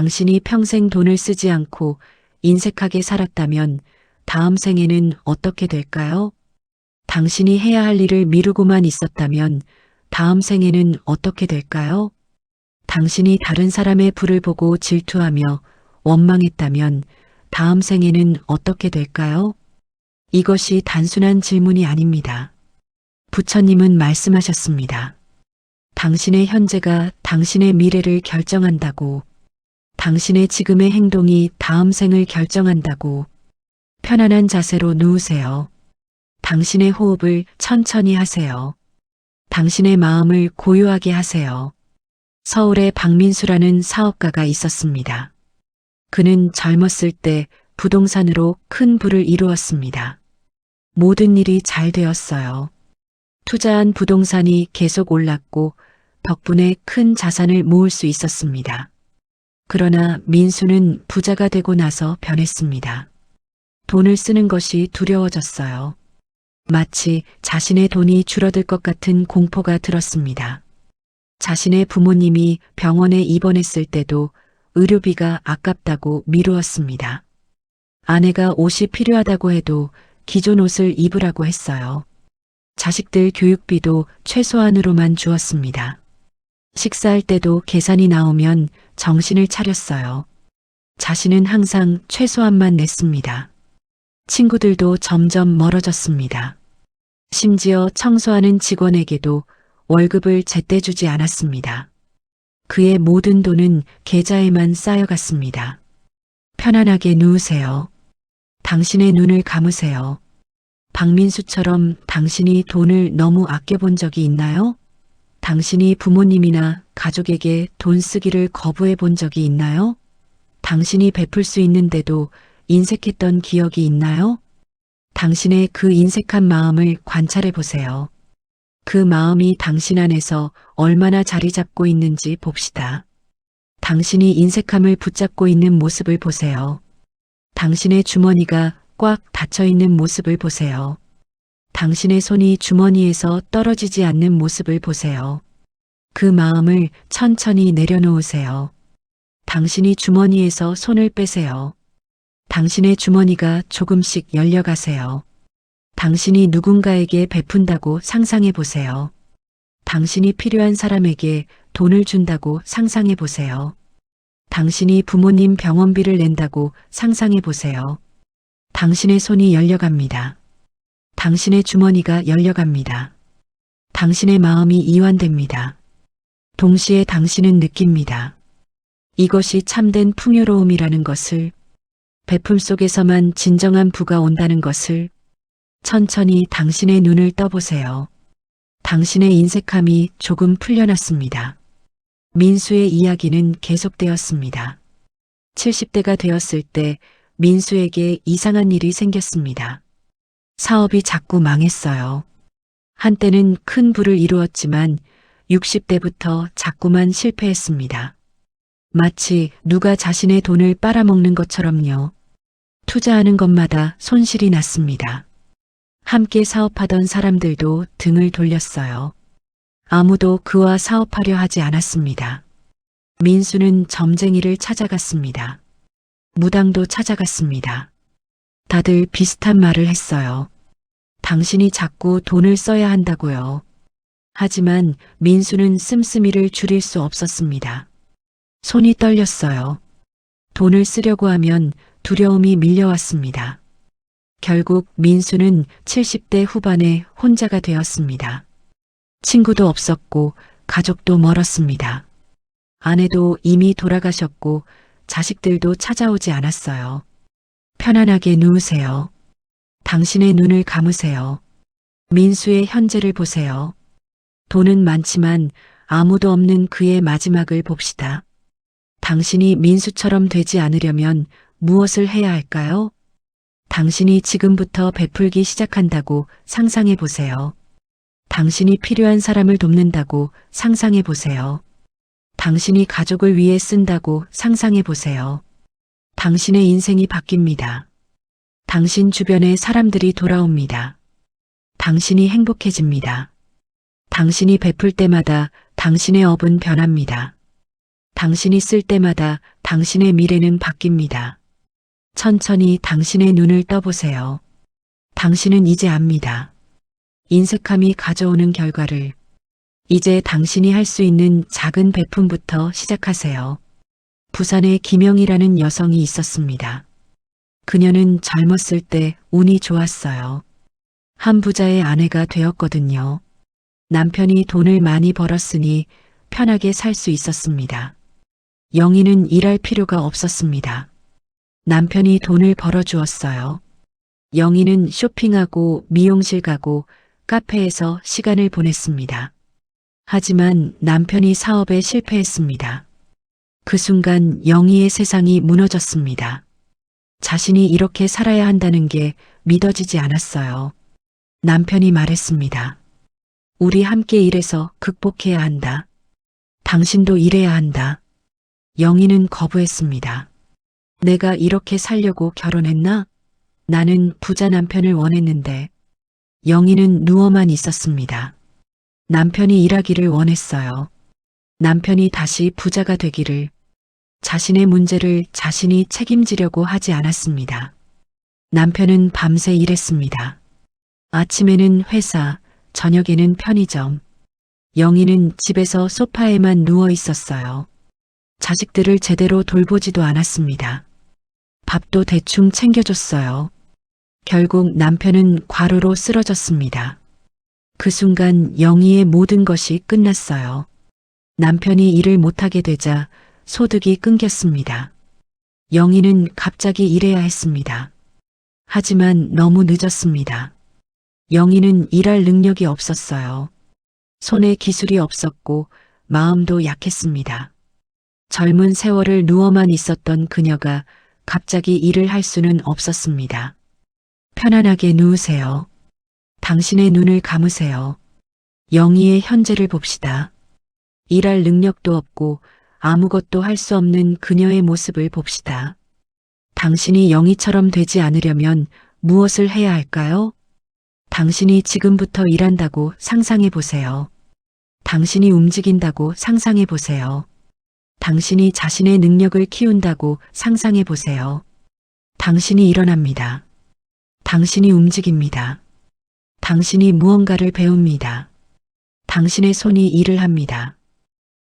당신이 평생 돈을 쓰지 않고 인색하게 살았다면 다음 생에는 어떻게 될까요? 당신이 해야 할 일을 미루고만 있었다면 다음 생에는 어떻게 될까요? 당신이 다른 사람의 부를 보고 질투하며 원망했다면 다음 생에는 어떻게 될까요? 이것이 단순한 질문이 아닙니다. 부처님은 말씀하셨습니다. 당신의 현재가 당신의 미래를 결정한다고, 당신의 지금의 행동이 다음 생을 결정한다고, 편안한 자세로 누우세요. 당신의 호흡을 천천히 하세요. 당신의 마음을 고요하게 하세요. 서울에 박민수라는 사업가가 있었습니다. 그는 젊었을 때 부동산으로 큰 부를 이루었습니다. 모든 일이 잘 되었어요. 투자한 부동산이 계속 올랐고 덕분에 큰 자산을 모을 수 있었습니다. 그러나 민수는 부자가 되고 나서 변했습니다. 돈을 쓰는 것이 두려워졌어요. 마치 자신의 돈이 줄어들 것 같은 공포가 들었습니다. 자신의 부모님이 병원에 입원했을 때도 의료비가 아깝다고 미루었습니다. 아내가 옷이 필요하다고 해도 기존 옷을 입으라고 했어요. 자식들 교육비도 최소한으로만 주었습니다. 식사할 때도 계산이 나오면 정신을 차렸어요. 자신은 항상 최소한만 냈습니다. 친구들도 점점 멀어졌습니다. 심지어 청소하는 직원에게도 월급을 제때 주지 않았습니다. 그의 모든 돈은 계좌에만 쌓여갔습니다. 편안하게 누우세요. 당신의 눈을 감으세요. 박민수처럼 당신이 돈을 너무 아껴본 적이 있나요? 당신이 부모님이나 가족에게 돈 쓰기를 거부해 본 적이 있나요? 당신이 베풀 수 있는데도 인색했던 기억이 있나요? 당신의 그 인색한 마음을 관찰해 보세요. 그 마음이 당신 안에서 얼마나 자리 잡고 있는지 봅시다. 당신이 인색함을 붙잡고 있는 모습을 보세요. 당신의 주머니가 꽉 닫혀 있는 모습을 보세요. 당신의 손이 주머니에서 떨어지지 않는 모습을 보세요. 그 마음을 천천히 내려놓으세요. 당신이 주머니에서 손을 빼세요. 당신의 주머니가 조금씩 열려가세요. 당신이 누군가에게 베푼다고 상상해 보세요. 당신이 필요한 사람에게 돈을 준다고 상상해 보세요. 당신이 부모님 병원비를 낸다고 상상해 보세요. 당신의 손이 열려갑니다. 당신의 주머니가 열려갑니다. 당신의 마음이 이완됩니다. 동시에 당신은 느낍니다. 이것이 참된 풍요로움이라는 것을 베품 속에서만 진정한 부가 온다는 것을 천천히 당신의 눈을 떠보세요. 당신의 인색함이 조금 풀려났습니다. 민수의 이야기는 계속되었습니다. 70대가 되었을 때 민수에게 이상한 일이 생겼습니다. 사업이 자꾸 망했어요. 한때는 큰 부를 이루었지만 60대부터 자꾸만 실패했습니다. 마치 누가 자신의 돈을 빨아먹는 것처럼요. 투자하는 것마다 손실이 났습니다. 함께 사업하던 사람들도 등을 돌렸어요. 아무도 그와 사업하려 하지 않았습니다. 민수는 점쟁이를 찾아갔습니다. 무당도 찾아갔습니다. 다들 비슷한 말을 했어요. 당신이 자꾸 돈을 써야 한다고요. 하지만 민수는 씀씀이를 줄일 수 없었습니다. 손이 떨렸어요. 돈을 쓰려고 하면 두려움이 밀려왔습니다. 결국 민수는 70대 후반에 혼자가 되었습니다. 친구도 없었고 가족도 멀었습니다. 아내도 이미 돌아가셨고 자식들도 찾아오지 않았어요. 편안하게 누우세요. 당신의 눈을 감으세요. 민수의 현재를 보세요. 돈은 많지만 아무도 없는 그의 마지막을 봅시다. 당신이 민수처럼 되지 않으려면 무엇을 해야 할까요? 당신이 지금부터 베풀기 시작한다고 상상해 보세요. 당신이 필요한 사람을 돕는다고 상상해 보세요. 당신이 가족을 위해 쓴다고 상상해 보세요. 당신의 인생이 바뀝니다. 당신 주변에 사람들이 돌아옵니다. 당신이 행복해집니다. 당신이 베풀 때마다 당신의 업은 변합니다. 당신이 쓸 때마다 당신의 미래는 바뀝니다. 천천히 당신의 눈을 떠보세요. 당신은 이제 압니다. 인색함이 가져오는 결과를 이제 당신이 할 수 있는 작은 베품부터 시작하세요. 부산에 김영이라는 여성이 있었습니다. 그녀는 젊었을 때 운이 좋았어요. 한 부자의 아내가 되었거든요. 남편이 돈을 많이 벌었으니 편하게 살 수 있었습니다. 영희는 일할 필요가 없었습니다. 남편이 돈을 벌어주었어요. 영희는 쇼핑하고 미용실 가고 카페에서 시간을 보냈습니다. 하지만 남편이 사업에 실패했습니다. 그 순간 영희의 세상이 무너졌습니다. 자신이 이렇게 살아야 한다는 게 믿어지지 않았어요. 남편이 말했습니다. 우리 함께 일해서 극복해야 한다. 당신도 일해야 한다. 영희는 거부했습니다. 내가 이렇게 살려고 결혼했나? 나는 부자 남편을 원했는데 영희는 누워만 있었습니다. 남편이 일하기를 원했어요. 남편이 다시 부자가 되기를 자신의 문제를 자신이 책임지려고 하지 않았습니다. 남편은 밤새 일했습니다. 아침에는 회사, 저녁에는 편의점. 영희는 집에서 소파에만 누워 있었어요. 자식들을 제대로 돌보지도 않았습니다. 밥도 대충 챙겨줬어요. 결국 남편은 과로로 쓰러졌습니다. 그 순간 영희의 모든 것이 끝났어요. 남편이 일을 못하게 되자 소득이 끊겼습니다. 영희는 갑자기 일해야 했습니다. 하지만 너무 늦었습니다. 영희는 일할 능력이 없었어요. 손에 기술이 없었고 마음도 약했습니다. 젊은 세월을 누워만 있었던 그녀가 갑자기 일을 할 수는 없었습니다. 편안하게 누우세요. 당신의 눈을 감으세요. 영희의 현재를 봅시다. 일할 능력도 없고 아무것도 할 수 없는 그녀의 모습을 봅시다. 당신이 영희처럼 되지 않으려면 무엇을 해야 할까요? 당신이 지금부터 일한다고 상상해 보세요. 당신이 움직인다고 상상해 보세요. 당신이 자신의 능력을 키운다고 상상해 보세요. 당신이 일어납니다. 당신이 움직입니다. 당신이 무언가를 배웁니다. 당신의 손이 일을 합니다.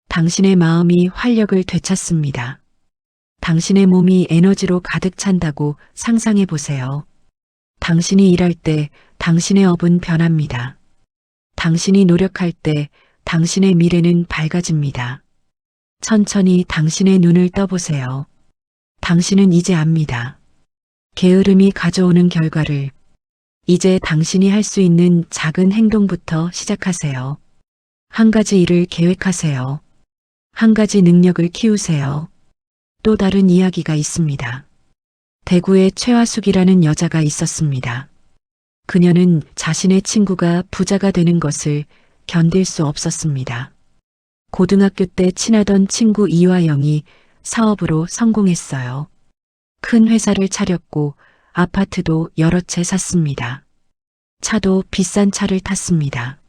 당신의 마음이 활력을 되찾습니다. 당신의 몸이 에너지로 가득 찬다고 상상해 보세요. 당신이 일할 때 당신의 업은 변합니다. 당신이 노력할 때 당신의 미래는 밝아집니다. 천천히 당신의 눈을 떠보세요. 당신은 이제 압니다. 게으름이 가져오는 결과를 이제 당신이 할 수 있는 작은 행동부터 시작하세요. 한 가지 일을 계획하세요. 한 가지 능력을 키우세요. 또 다른 이야기가 있습니다. 대구에 최화숙이라는 여자가 있었습니다. 그녀는 자신의 친구가 부자가 되는 것을 견딜 수 없었습니다. 고등학교 때 친하던 친구 이화영이 사업으로 성공했어요. 큰 회사를 차렸고 아파트도 여러 채 샀습니다. 차도 비싼 차를 탔습니다.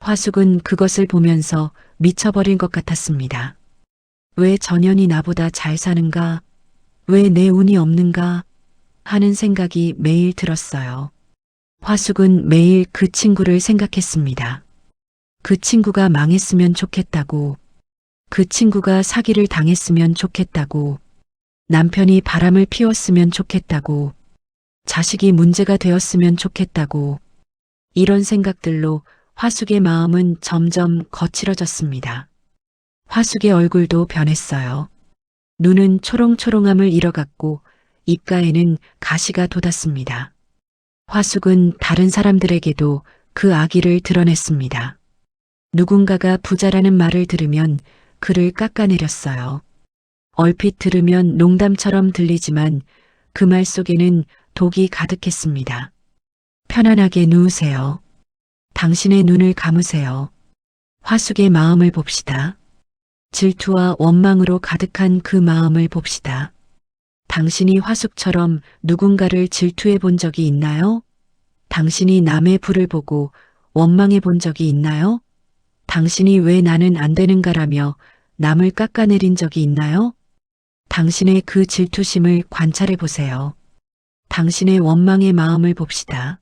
화숙은 그것을 보면서 미쳐버린 것 같았습니다. 왜 전현이 나보다 잘 사는가? 왜 내 운이 없는가? 하는 생각이 매일 들었어요. 화숙은 매일 그 친구를 생각했습니다. 그 친구가 망했으면 좋겠다고, 그 친구가 사기를 당했으면 좋겠다고, 남편이 바람을 피웠으면 좋겠다고, 자식이 문제가 되었으면 좋겠다고, 이런 생각들로 화숙의 마음은 점점 거칠어졌습니다. 화숙의 얼굴도 변했어요. 눈은 초롱초롱함을 잃어갔고 입가에는 가시가 돋았습니다. 화숙은 다른 사람들에게도 그 아기를 드러냈습니다. 누군가가 부자라는 말을 들으면 그를 깎아내렸어요. 얼핏 들으면 농담처럼 들리지만 그 말 속에는 독이 가득했습니다. 편안하게 누우세요. 당신의 눈을 감으세요. 화숙의 마음을 봅시다. 질투와 원망으로 가득한 그 마음을 봅시다. 당신이 화숙처럼 누군가를 질투해 본 적이 있나요? 당신이 남의 불을 보고 원망해 본 적이 있나요? 당신이 왜 나는 안 되는가라며 남을 깎아내린 적이 있나요? 당신의 그 질투심을 관찰해 보세요. 당신의 원망의 마음을 봅시다.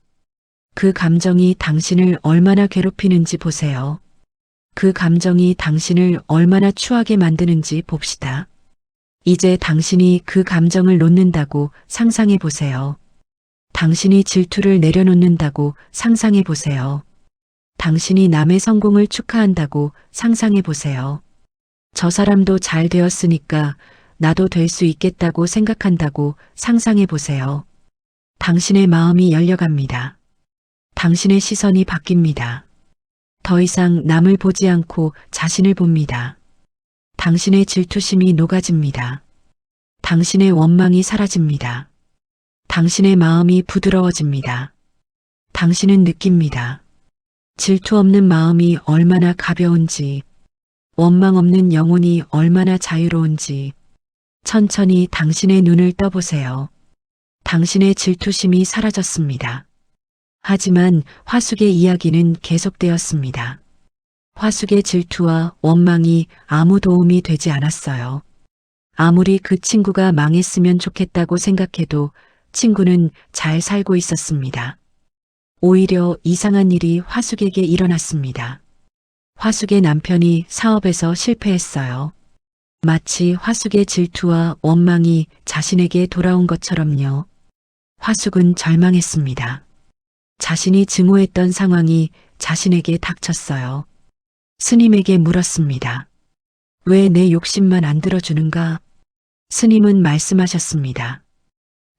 그 감정이 당신을 얼마나 괴롭히는지 보세요. 그 감정이 당신을 얼마나 추하게 만드는지 봅시다. 이제 당신이 그 감정을 놓는다고 상상해 보세요. 당신이 질투를 내려놓는다고 상상해 보세요. 당신이 남의 성공을 축하한다고 상상해 보세요. 저 사람도 잘 되었으니까 나도 될 수 있겠다고 생각한다고 상상해 보세요. 당신의 마음이 열려갑니다. 당신의 시선이 바뀝니다. 더 이상 남을 보지 않고 자신을 봅니다. 당신의 질투심이 녹아집니다. 당신의 원망이 사라집니다. 당신의 마음이 부드러워집니다. 당신은 느낍니다. 질투 없는 마음이 얼마나 가벼운지, 원망 없는 영혼이 얼마나 자유로운지, 천천히 당신의 눈을 떠보세요. 당신의 질투심이 사라졌습니다. 하지만 화숙의 이야기는 계속되었습니다. 화숙의 질투와 원망이 아무 도움이 되지 않았어요. 아무리 그 친구가 망했으면 좋겠다고 생각해도 친구는 잘 살고 있었습니다. 오히려 이상한 일이 화숙에게 일어났습니다. 화숙의 남편이 사업에서 실패했어요. 마치 화숙의 질투와 원망이 자신에게 돌아온 것처럼요. 화숙은 절망했습니다. 자신이 증오했던 상황이 자신에게 닥쳤어요. 스님에게 물었습니다. 왜 내 욕심만 안 들어주는가? 스님은 말씀하셨습니다.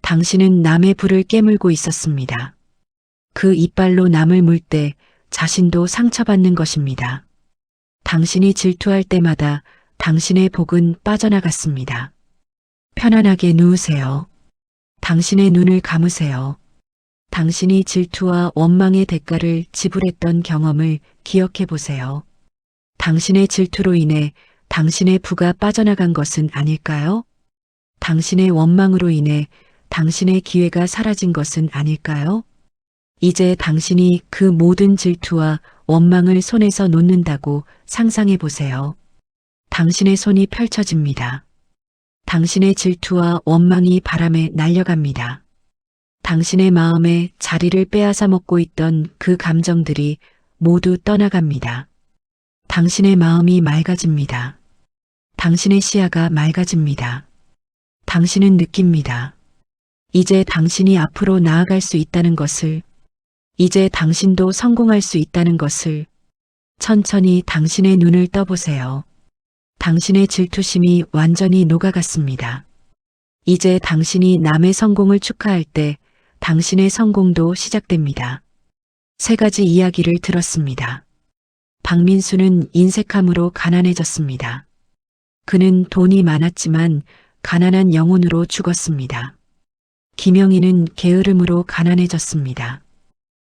당신은 남의 불을 깨물고 있었습니다. 그 이빨로 남을 물 때 자신도 상처받는 것입니다. 당신이 질투할 때마다 당신의 복은 빠져나갔습니다. 편안하게 누우세요. 당신의 눈을 감으세요. 당신이 질투와 원망의 대가를 지불했던 경험을 기억해 보세요. 당신의 질투로 인해 당신의 부가 빠져나간 것은 아닐까요? 당신의 원망으로 인해 당신의 기회가 사라진 것은 아닐까요? 이제 당신이 그 모든 질투와 원망을 손에서 놓는다고 상상해 보세요. 당신의 손이 펼쳐집니다. 당신의 질투와 원망이 바람에 날려갑니다. 당신의 마음에 자리를 빼앗아 먹고 있던 그 감정들이 모두 떠나갑니다. 당신의 마음이 맑아집니다. 당신의 시야가 맑아집니다. 당신은 느낍니다. 이제 당신이 앞으로 나아갈 수 있다는 것을, 이제 당신도 성공할 수 있다는 것을 천천히 당신의 눈을 떠보세요. 당신의 질투심이 완전히 녹아갔습니다. 이제 당신이 남의 성공을 축하할 때 당신의 성공도 시작됩니다. 세 가지 이야기를 들었습니다. 박민수는 인색함으로 가난해졌습니다. 그는 돈이 많았지만 가난한 영혼으로 죽었습니다. 김영희는 게으름으로 가난해졌습니다.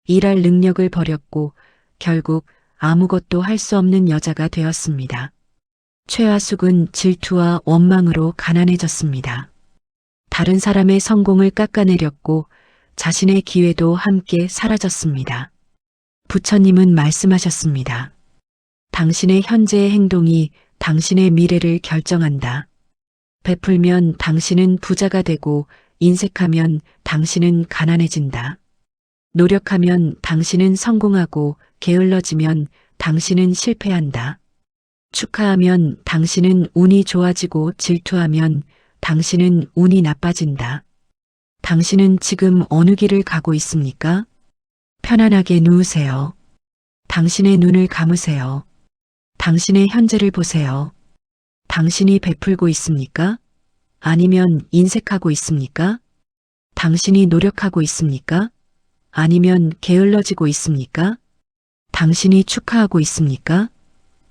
일할 능력을 버렸고 결국 아무것도 할 수 없는 여자가 되었습니다. 최하숙은 질투와 원망으로 가난해졌습니다. 다른 사람의 성공을 깎아내렸고 자신의 기회도 함께 사라졌습니다. 부처님은 말씀하셨습니다. 당신의 현재의 행동이 당신의 미래를 결정한다. 베풀면 당신은 부자가 되고 인색하면 당신은 가난해진다. 노력하면 당신은 성공하고 게을러지면 당신은 실패한다. 축하하면 당신은 운이 좋아지고 질투하면 당신은 운이 나빠진다. 당신은 지금 어느 길을 가고 있습니까? 편안하게 누우세요. 당신의 눈을 감으세요. 당신의 현재를 보세요. 당신이 베풀고 있습니까? 아니면 인색하고 있습니까? 당신이 노력하고 있습니까? 아니면 게을러지고 있습니까? 당신이 축하하고 있습니까?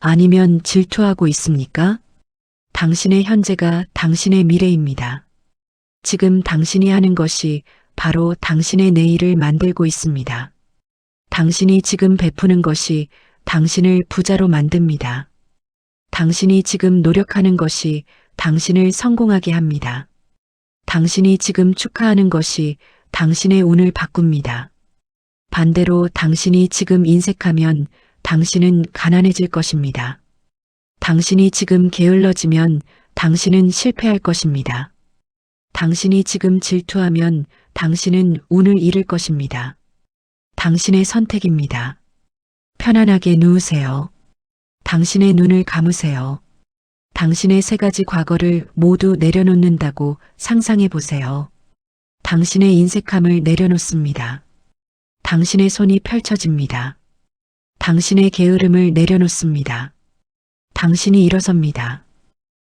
아니면 질투하고 있습니까? 당신의 현재가 당신의 미래입니다. 지금 당신이 하는 것이 바로 당신의 내일을 만들고 있습니다. 당신이 지금 베푸는 것이 당신을 부자로 만듭니다. 당신이 지금 노력하는 것이 당신을 성공하게 합니다. 당신이 지금 축하하는 것이 당신의 운을 바꿉니다. 반대로 당신이 지금 인색하면 당신은 가난해질 것입니다. 당신이 지금 게을러지면 당신은 실패할 것입니다. 당신이 지금 질투하면 당신은 운을 잃을 것입니다. 당신의 선택입니다. 편안하게 누우세요. 당신의 눈을 감으세요. 당신의 세 가지 과거를 모두 내려놓는다고 상상해 보세요. 당신의 인색함을 내려놓습니다. 당신의 손이 펼쳐집니다. 당신의 게으름을 내려놓습니다. 당신이 일어섭니다.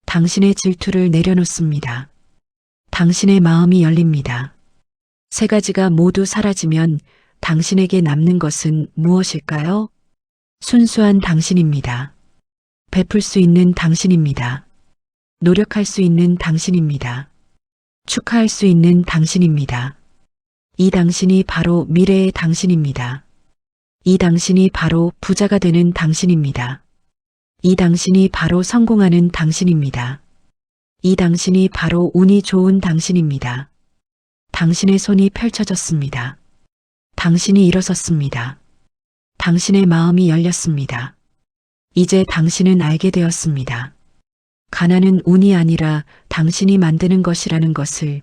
당신의 질투를 내려놓습니다. 당신의 마음이 열립니다. 세 가지가 모두 사라지면 당신에게 남는 것은 무엇일까요? 순수한 당신입니다. 베풀 수 있는 당신입니다. 노력할 수 있는 당신입니다. 축하할 수 있는 당신입니다. 이 당신이 바로 미래의 당신입니다. 이 당신이 바로 부자가 되는 당신입니다. 이 당신이 바로 성공하는 당신입니다. 이 당신이 바로 운이 좋은 당신입니다. 당신의 손이 펼쳐졌습니다. 당신이 일어섰습니다. 당신의 마음이 열렸습니다. 이제 당신은 알게 되었습니다. 가난은 운이 아니라 당신이 만드는 것이라는 것을,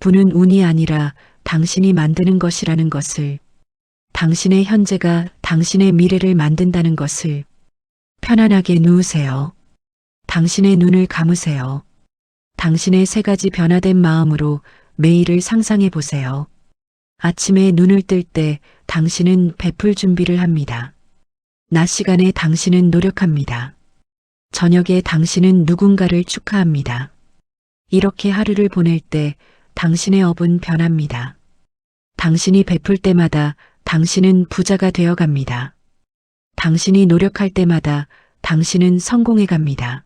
부는 운이 아니라 당신이 만드는 것이라는 것을, 당신의 현재가 당신의 미래를 만든다는 것을, 편안하게 누우세요. 당신의 눈을 감으세요. 당신의 세 가지 변화된 마음으로 매일을 상상해 보세요. 아침에 눈을 뜰 때 당신은 베풀 준비를 합니다. 낮 시간에 당신은 노력합니다. 저녁에 당신은 누군가를 축하합니다. 이렇게 하루를 보낼 때 당신의 업은 변합니다. 당신이 베풀 때마다 당신은 부자가 되어 갑니다. 당신이 노력할 때마다 당신은 성공해 갑니다.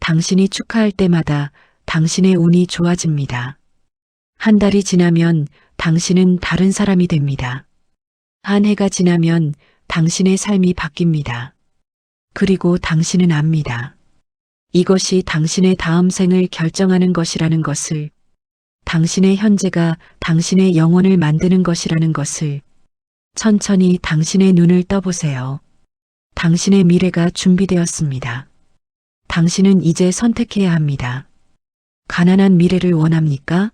당신이 축하할 때마다 당신의 운이 좋아집니다. 한 달이 지나면 당신은 다른 사람이 됩니다. 한 해가 지나면 당신의 삶이 바뀝니다. 그리고 당신은 압니다. 이것이 당신의 다음 생을 결정하는 것이라는 것을, 당신의 현재가 당신의 영혼을 만드는 것이라는 것을, 천천히 당신의 눈을 떠보세요. 당신의 미래가 준비되었습니다. 당신은 이제 선택해야 합니다. 가난한 미래를 원합니까?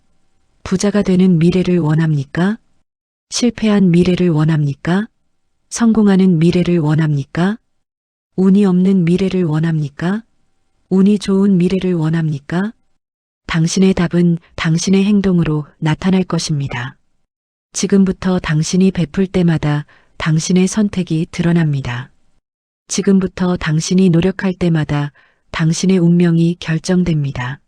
부자가 되는 미래를 원합니까? 실패한 미래를 원합니까? 성공하는 미래를 원합니까? 운이 없는 미래를 원합니까? 운이 좋은 미래를 원합니까? 당신의 답은 당신의 행동으로 나타날 것입니다. 지금부터 당신이 베풀 때마다 당신의 선택이 드러납니다. 지금부터 당신이 노력할 때마다 당신의 운명이 결정됩니다.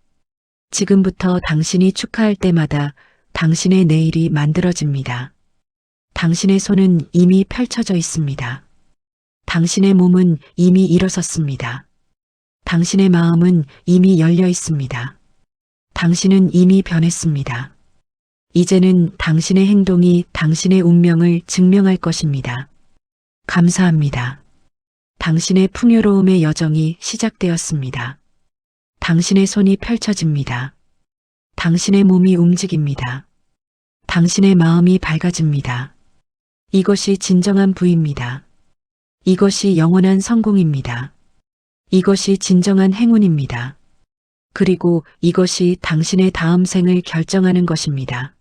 지금부터 당신이 축하할 때마다 당신의 내일이 만들어집니다. 당신의 손은 이미 펼쳐져 있습니다. 당신의 몸은 이미 일어섰습니다. 당신의 마음은 이미 열려 있습니다. 당신은 이미 변했습니다. 이제는 당신의 행동이 당신의 운명을 증명할 것입니다. 감사합니다. 당신의 풍요로움의 여정이 시작되었습니다. 당신의 손이 펼쳐집니다. 당신의 몸이 움직입니다. 당신의 마음이 밝아집니다. 이것이 진정한 부입니다. 이것이 영원한 성공입니다. 이것이 진정한 행운입니다. 그리고 이것이 당신의 다음 생을 결정하는 것입니다.